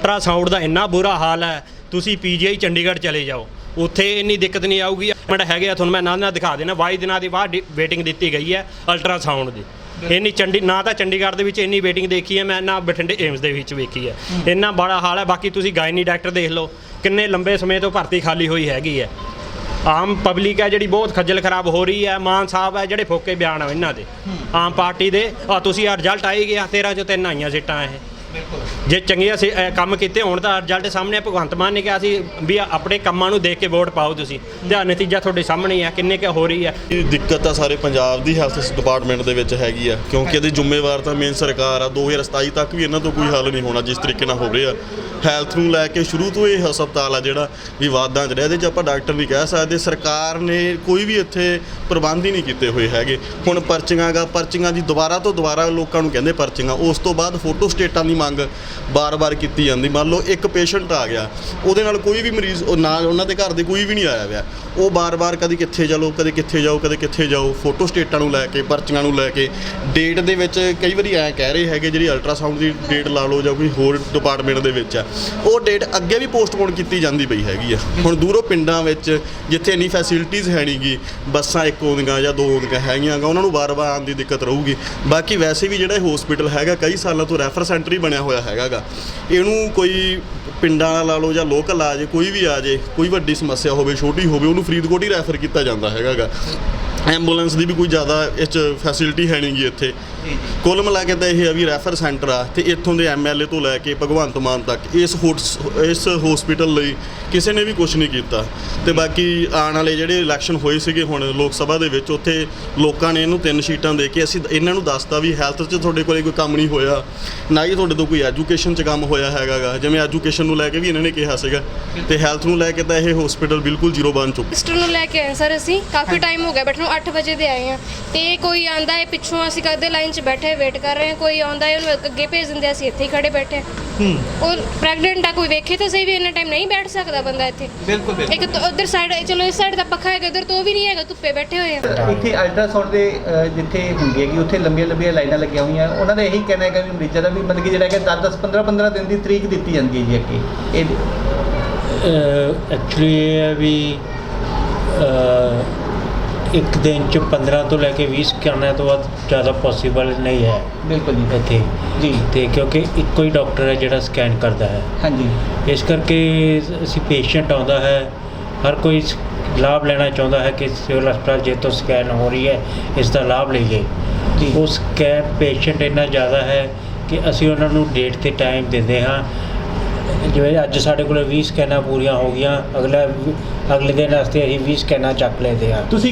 Ultrasound ਦਾ ਇੰਨਾ ਬੁਰਾ ਹਾਲ ਹੈ ਤੁਸੀਂ ਪੀਜੀਆਈ ਚੰਡੀਗੜ੍ਹ ਚਲੇ ਜਾਓ। ਉੱਥੇ ਇੰਨੀ ਦਿੱਕਤ ਨਹੀਂ ਆਊਗੀ। ਮਿੰਟ ਹੈਗੇ ਆ ਤੁਹਾਨੂੰ ਮੈਂ ਨਾਲ ਨਾਲ ਦਿਖਾ ਦੇਣਾ। 22 ਦਿਨਾਂ ਦੀ ਬਾਅਦ ਵੇਟਿੰਗ ਦਿੱਤੀ ਗਈ ਹੈ ਅਲਟਰਾਸਾਊਂਡ ਦੀ। ਇੰਨੀ ਚੰਡੀ ਨਾ ਤਾਂ ਚੰਡੀਗੜ੍ਹ ਦੇ ਵਿੱਚ ਇੰਨੀ ਵੇਟਿੰਗ ਦੇਖੀ ਹੈ ਮੈਂ ਨਾ ਬਠਿੰਡੇ ਏਮਸ ਦੇ ਵਿੱਚ ਵੇਖੀ ਹੈ। ਇੰਨਾ ਬੜਾ ਹਾਲ ਹੈ ਬਾਕੀ ਤੁਸੀਂ ਗਾਇਨੀ ਡਾਕਟਰ ਦੇਖ ਲਓ ਕਿੰਨੇ ਲੰਬੇ ਸਮੇਂ ਤੋਂ ਭਰਤੀ ਖਾਲੀ ਹੋਈ ਹੈਗੀ ਹੈ। ਆਮ ਪਬਲਿਕ ਹੈ ਜਿਹੜੀ ਬਹੁਤ ਖੱਜਲ ਖਰਾਬ ਹੋ ਰਹੀ ਹੈ ਮਾਨ ਸਾਹਿਬ ਹੈ ਜਿਹੜੇ ਫੋਕੇ ਬਿਆਨ ਆ ਇਹਨਾਂ ਦੇ। ਆਮ ਪਾਰਟੀ ਦੇ। ਆ ਤੁਸੀਂ ਆ ਰਿਜ਼ਲਟ ਆਈ ਗਿਆ 13 ਚੋਂ ਤਿੰਨ ਆਈਆਂ ਸੀਟਾਂ ਇਹ। ਜੇ ਚੰਗੇ ਅਸੀਂ ਅ, ਕੰਮ ਕੀਤੇ ਹੋਣ ਤਾਂ ਰਿਜ਼ਲਟ ਸਾਹਮਣੇ ਆ। ਭਗਵੰਤ ਮਾਨ ਨੇ ਕਿਹਾ ਸੀ ਵੀ ਆਪਣੇ ਕੰਮਾਂ ਨੂੰ ਦੇਖ ਕੇ ਵੋਟ ਪਾਓ ਤੁਸੀਂ। ਤੇ ਨਤੀਜਾ ਤੁਹਾਡੇ ਸਾਹਮਣੇ ਹੀ ਆ ਕਿੰਨੇ ਕੁ ਹੋ ਰਹੀ ਹੈ ਇਹ ਦਿੱਕਤ ਤਾਂ ਸਾਰੇ ਪੰਜਾਬ ਦੀ ਹੈਲਥ ਡਿਪਾਰਟਮੈਂਟ ਦੇ ਵਿੱਚ ਹੈਗੀ ਆ ਕਿਉਂਕਿ ਇਹਦੀ ਜ਼ਿੰਮੇਵਾਰ ਤਾਂ ਮੇਨ ਸਰਕਾਰ ਆ। 2027 ਤੱਕ ਵੀ ਇਹਨਾਂ ਤੋਂ ਕੋਈ ਹੱਲ ਨਹੀਂ ਹੋਣਾ ਜਿਸ ਤਰੀਕੇ ਨਾਲ ਹੋ ਰਿਹਾ। ਹੈਲਥ ਨੂੰ ਲੈ ਕੇ ਸ਼ੁਰੂ ਤੋਂ ਇਹ ਹਸਪਤਾਲ ਆ ਜਿਹੜਾ ਵਿਵਾਦਾਂ 'ਚ ਰਿਹਾ ਇਹਦੇ 'ਚ ਆਪਾਂ ਡਾਕਟਰ ਨਹੀਂ ਕਹਿ ਸਕਦੇ। ਸਰਕਾਰ ਨੇ ਕੋਈ ਵੀ ਇੱਥੇ ਪ੍ਰਬੰਧ ਹੀ ਨਹੀਂ ਕੀਤੇ ਹੋਏ ਹੈਗੇ। ਹੁਣ ਪਰਚੀਆਂ ਗਾ ਪਰਚੀਆਂ ਦੀ ਦੁਬਾਰਾ ਤੋਂ ਦੁਬਾਰਾ ਲੋਕਾਂ ਨੂੰ ਕਹਿੰਦੇ ਪਰਚੀਆਂ। ਉਸ ਤੋਂ ਬਾਅਦ ਫੋਟੋ ਸਟੇਟਾਂ ਦੀ ਮੰਗ ਬਾਰ-ਬਾਰ ਕੀਤੀ ਜਾਂਦੀ। ਮੰਨ ਲਓ ਇੱਕ ਪੇਸ਼ੈਂਟ ਆ ਗਿਆ, ਉਹਦੇ ਨਾਲ ਕੋਈ ਵੀ ਮਰੀਜ਼, ਉਹ ਨਾਲ ਉਹਨਾਂ ਦੇ ਘਰ ਦੇ ਕੋਈ ਵੀ ਨਹੀਂ ਆਇਆ ਹੋਇਆ। ਉਹ ਬਾਰ-ਬਾਰ ਕਦੇ ਕਿੱਥੇ ਚਲੋ, ਕਦੇ ਕਿੱਥੇ ਜਾਓ, ਕਦੇ ਕਿੱਥੇ ਜਾਓ, ਫੋਟੋ ਸਟੇਟਾਂ ਨੂੰ ਲੈ ਕੇ, ਪਰਚੀਆਂ ਨੂੰ ਲੈ ਕੇ। ਡੇਟ ਦੇ ਵਿੱਚ ਕਈ ਵਾਰੀ ਐਂ ਕਹਿ ਰਹੇ ਹੈਗੇ ਜਿਹੜੀ ਅਲਟਰਾਸਾਊਂਡ ਦੀ ਡੇਟ ਲਾ ਲਓ ਜਾਂ ਕੋਈ ਹੋਰ ਡਿਪਾਰਟਮੈਂਟ ਦੇ ਵਿੱਚ ਆ। ਉਹ ਡੇਟ ਅੱਗੇ ਵੀ ਪੋਸਟਪੋਨ ਕੀਤੀ ਜਾਂਦੀ ਪਈ ਹੈਗੀ ਆ। ਹੁਣ ਦੂਰੋਂ ਪਿੰਡਾਂ ਵਿੱਚ ਜਿੱਥੇ ਇੰਨੀ ਫੈਸਿਲਿਟੀਜ਼ ਹੈ ਨਹੀਂਗੀ ਬੱਸਾਂ ਇੱਕ ਆਉਂਦੀਆਂ ਜਾਂ ਦੋ ਆਉਂਦੀਆਂ ਹੈਗੀਆਂ ਗਾ, ਉਹਨਾਂ ਨੂੰ ਵਾਰ-ਵਾਰ ਆਉਣ ਦੀ ਦਿੱਕਤ ਰਹੂਗੀ। ਬਾਕੀ ਵੈਸੇ ਵੀ ਜਿਹੜਾ ਇਹ ਹਸਪੀਟਲ ਹੈਗਾ, ਕਈ ਸਾਲਾਂ ਤੋਂ ਰੈਫਰ ਸੈਂਟਰ ਹੀ ਬਣਿਆ ਹੋਇਆ ਹੈਗਾ। ਹੈਗਾਗਾ। ਇਹਨੂੰ ਕੋਈ ਪਿੰਡਾਂ ਵਾਲਾ ਲਾ ਲਓ ਜਾਂ ਲੋਕਲ ਆ ਜੇ, ਕੋਈ ਵੀ ਆ ਜੇ, ਕੋਈ ਵੱਡੀ ਸਮੱਸਿਆ ਹੋਵੇ, ਛੋਟੀ ਹੋਵੇ, ਉਹਨੂੰ ਫਰੀਦਕੋਟ ਹੀ ਰੈਫਰ ਕੀਤਾ ਜਾਂਦਾ ਹੈਗਾਗਾ। ਐਂਬੂਲੈਂਸ ਦੀ ਵੀ ਕੋਈ ਜ਼ਿਆਦਾ ਇਹ 'ਚ ਫੈਸਿਲਿਟੀ ਹੈ ਨਹੀਂਗੀ ਇੱਥੇ। ਕੁੱਲ ਮਿਲਾ ਕੇ ਤਾਂ ਇਹ ਆ ਵੀ ਰੈਫਰ ਸੈਂਟਰ ਆ ਤੇ ਇੱਥੋਂ ਦੇ ਐਮਐਲਏ ਤੋਂ ਲੈ ਕੇ ਭਗਵੰਤ ਮਾਨ ਤੱਕ ਇਸ ਹੋਟਸ- ਇਸ ਹਸਪੀਟਲ ਲਈ ਕਿਸੇ ਨੇ ਵੀ ਕੁਝ ਨਹੀਂ ਕੀਤਾ। ਤੇ ਬਾਕੀ ਆਉਣ ਵਾਲੇ ਜਿਹੜੇ ਇਲੈਕਸ਼ਨ ਹੋਏ ਸੀਗੇ ਹੁਣ ਲੋਕ ਸਭਾ ਦੇ ਵਿੱਚ ਉੱਥੇ ਲੋਕਾਂ ਨੇ ਇਹਨੂੰ ਤਿੰਨ ਸੀਟਾਂ ਦੇ ਕੇ ਅਸੀਂ ਇਹਨਾਂ ਨੂੰ ਦੱਸਤਾ ਵੀ ਹੈਲਥ 'ਚ ਤੁਹਾਡੇ ਕੋਲੇ ਕੋਈ ਕੰਮ ਨਹੀਂ ਹੋਇਆ ਨਾ ਹੀ ਤੁਹਾਡੇ ਤੋਂ ਕੋਈ ਐਜੂਕੇਸ਼ਨ 'ਚ ਕੰਮ ਹੋਇਆ ਹੈਗਾਗਾ ਜਿਵੇਂ ਐਜੂਕੇਸ਼ਨ ਨੂੰ ਲੈ ਕੇ ਵੀ ਇਹਨਾਂ ਨੇ ਕਿਹਾ ਸੀਗਾ ਤੇ ਹੈਲਥ ਨੂੰ ਲੈ ਕੇ ਤਾਂ ਇਹ ਹਸਪੀਟਲ ਬਿਲਕੁਲ ਜ਼ੀਰੋ ਬਣ ਚੁੱਕਾ। ਸਿਸਟਰ ਨੂੰ ਲੈ ਕੇ ਆਏ ਸਰ ਅਸੀਂ। ਕਾਫੀ ਟਾਈਮ ਹੋ ਗਿਆ ਬੈਠੇ ਨੂੰ 8 ਵਜੇ ਦੇ ਆਏ ਆ ਤੇ ਕੋਈ ਆਂਦਾ ਹੈ ਪਿੱਛੋਂ ਅਸੀਂ ਕਦੇ ਲਾਈਨ 'ਚ ਬੈਠੇ ਵੇਟ ਕਰ ਰਹੇ ਹਾਂ ਕੋਈ ਆਉਂਦਾ ਹੈ ਉਹਨੂੰ ਅੱਗੇ ਭੇਜ ਦਿੰਦੇ ਆ, ਅਸੀਂ ਇੱਥੇ ਹੀ ਖੜੇ ਬੈਠੇ ਹੂੰ। ਉਹ ਪ੍ਰੈਗਨੈਂਟ ਆ ਕੋਈ ਵੇਖੇ ਤਾਂ ਸਹੀ ਵੀ ਇੰਨਾ ਟਾਈਮ ਨਹੀਂ ਬੈਠ ਸਕਦਾ ਬੰਦਾ ਇੱਥੇ। ਬਿਲਕੁਲ ਬਿਲਕੁਲ। ਇੱਕ ਤਾਂ ਉਧਰ ਸਾਈਡ ਚਲੋ ਇਸ ਸਾਈਡ ਦਾ ਪੱਖਾ ਹੈਗਾ ਉਧਰ ਤੋਂ ਉਹ ਵੀ ਨਹੀਂ ਹੈਗਾ ਧੁੱਪੇ ਬੈਠੇ ਹੋਏ ਆ। ਇੱਥੇ ਅਲਟਰਾਸਾਊਂਡ ਦੇ ਜਿੱਥੇ ਹੁੰਦੀ ਹੈਗੀ ਉੱਥੇ ਲੰਬੀਆਂ ਲੰਬੀਆਂ ਲਾਈਨਾਂ ਲੱਗੀਆਂ ਹੋਈਆਂ। ਉਹਨਾਂ ਦਾ ਇਹੀ ਕਹਿਣਾ ਹੈਗਾ ਵੀ ਮਰੀਜ਼ਾਂ ਦਾ ਵੀ ਮਤਲਬ ਕਿ ਜਿਹੜਾ ਕਿ 10 10 15 15 ਦਿਨ ਦੀ ਤਰੀਕ ਦਿੱਤੀ ਜਾਂਦੀ ਹੈ ਜੀ ਅੱਗੇ। ਇਹ ਐਕਚੁਅਲੀ ਇਹ ਹੈ ਵੀ ਅਹ, ਇੱਕ ਦਿਨ ਚ 15 ਤੋਂ ਲੈ ਕੇ 20 ਕਰਨਾ ਤੋਂ ਬਾਅਦ ਜ਼ਿਆਦਾ ਪੋਸੀਬਲ ਨਹੀਂ ਹੈ ਬਿਲਕੁਲ ਜੀ। ਇੱਥੇ। ਜੀ। ਤੇ ਕਿਉਂਕਿ ਇੱਕੋ ਹੀ ਡਾਕਟਰ ਹੈ ਜਿਹੜਾ ਸਕੈਨ ਕਰਦਾ ਹੈ। ਹਾਂਜੀ। ਇਸ ਕਰਕੇ ਅਸੀਂ ਪੇਸ਼ੈਂਟ ਆਉਂਦਾ ਹੈ ਹਰ ਕੋਈ ਲਾਭ ਲੈਣਾ ਚਾਹੁੰਦਾ ਹੈ ਕਿ ਸਿਵਲ ਹਸਪਤਾਲ ਜੇ ਤੋਂ ਸਕੈਨ ਹੋ ਰਹੀ ਹੈ ਇਸ ਦਾ ਲਾਭ ਲਈਏ ਜੀ। ਉਹ ਸਕੈਨ ਪੇਸ਼ੈਂਟ ਇੰਨਾ ਜ਼ਿਆਦਾ ਹੈ ਕਿ ਅਸੀਂ ਉਹਨਾਂ ਨੂੰ ਡੇਟ ਤੇ ਟਾਈਮ ਦਿੰਦੇ ਹਾਂ। ਜਿਵੇਂ ਅੱਜ ਸਾਡੇ ਕੋਲ 20 ਸਕੈਨਾਂ ਪੂਰੀਆਂ ਹੋ ਗਈਆਂ ਅਗਲਾ ਅਗਲੇ ਦਿਨ ਵਾਸਤੇ ਅਸੀਂ 20 ਸਕੈਨਾਂ ਚੱਕ ਲੈਂਦੇ ਹਾਂ। ਤੁਸੀਂ